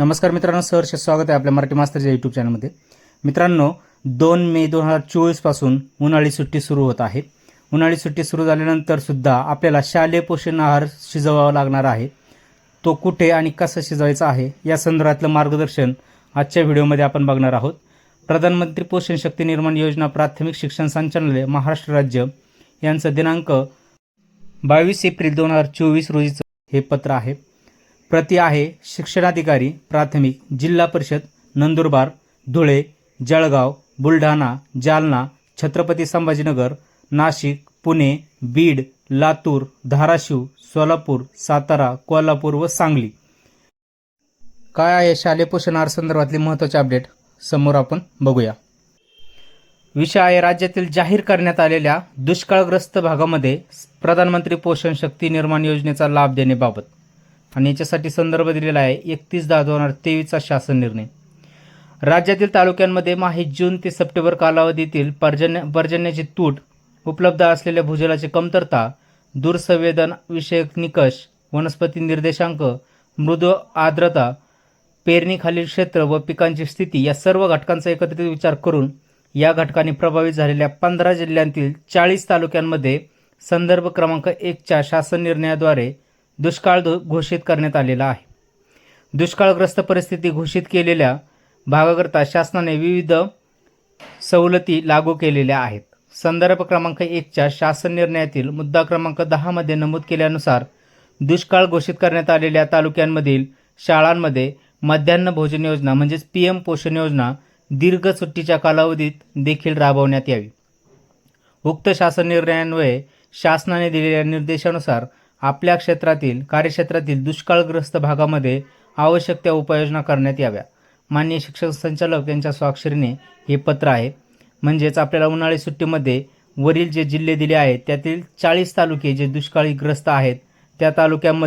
नमस्कार मित्रांनो सहर्ष स्वागत आहे आपल्या मराठी मास्तरच्या यूट्यूब चॅनलमध्ये मित्रांनो दोन मे दोन हजार चोवीसपासून उन्हाळी सुट्टी सुरू होत आहे. उन्हाळी सुट्टी सुरू झाल्यानंतर सुद्धा आपल्याला शालेय पोषण आहार शिजवावा लागणार आहे. तो कुठे आणि कसा शिजवायचा आहे या संदर्भातलं मार्गदर्शन आजच्या व्हिडिओमध्ये आपण बघणार आहोत. प्रधानमंत्री पोषण शक्ती निर्माण योजना प्राथमिक शिक्षण संचालनालय महाराष्ट्र राज्य यांचं दिनांक बावीस एप्रिल दोन हजार चोवीस रोजीचं हे पत्र आहे. प्रति आहे शिक्षणाधिकारी प्राथमिक जिल्हा परिषद नंदुरबार धुळे जळगाव बुलढाणा जालना छत्रपती संभाजीनगर नाशिक पुणे बीड लातूर धाराशिव सोलापूर सातारा कोल्हापूर व सांगली. काय आहे शालेय पोषण आहार संदर्भातले महत्त्वाचे अपडेट समोर आपण बघूया. विषय आहे राज्यातील जाहीर करण्यात आलेल्या दुष्काळग्रस्त भागामध्ये प्रधानमंत्री पोषण शक्ती निर्माण योजनेचा लाभ देण्याबाबत आणि याच्यासाठी संदर्भ दिलेला आहे एकतीस दहा दोन हजार तेवीसचा शासन निर्णय. राज्यातील तालुक्यांमध्ये माही जून ते सप्टेंबर कालावधीतील पर्जन्य पर्जन्याची तूट उपलब्ध असलेल्या भूजलाची कमतरता दूरसंवेदन विषयक निकष वनस्पती निर्देशांक मृद आर्द्रता पेरणीखालील क्षेत्र व पिकांची स्थिती या सर्व घटकांचा एकत्रित विचार करून या घटकांनी प्रभावित झालेल्या पंधरा जिल्ह्यांतील चाळीस तालुक्यांमध्ये संदर्भ क्रमांक एकच्या शासन निर्णयाद्वारे दुष्काळ घोषित करण्यात आलेला आहे. दुष्काळग्रस्त परिस्थिती घोषित केलेल्या भागाकरता शासनाने विविध सवलती लागू केलेल्या आहेत. संदर्भ क्रमांक एकच्या शासन निर्णयातील मुद्दा क्रमांक दहामध्ये नमूद केल्यानुसार दुष्काळ घोषित करण्यात आलेल्या तालुक्यांमधील शाळांमध्ये मध्यान्ह भोजन योजना म्हणजेच पी एम पोषण योजना दीर्घ सुट्टीच्या कालावधीत देखील राबवण्यात यावी. उक्त शासन निर्णयान्वये शासनाने दिलेल्या निर्देशानुसार आपल्या क्षेत्रातील कार्यक्षेत्रातील दुष्काळग्रस्त भागामध्ये आवश्यक त्या उपाययोजना करण्यात याव्या. माननीय शिक्षण संचालक यांच्या स्वाक्षरीने हे पत्र आहे. म्हणजेच आपल्याला उन्हाळी सुट्टीमध्ये वरील जे जिल्हे दिले आहेत त्यातील चाळीस तालुके जे दुष्काळीग्रस्त आहेत त्या तालुक्यामध्ये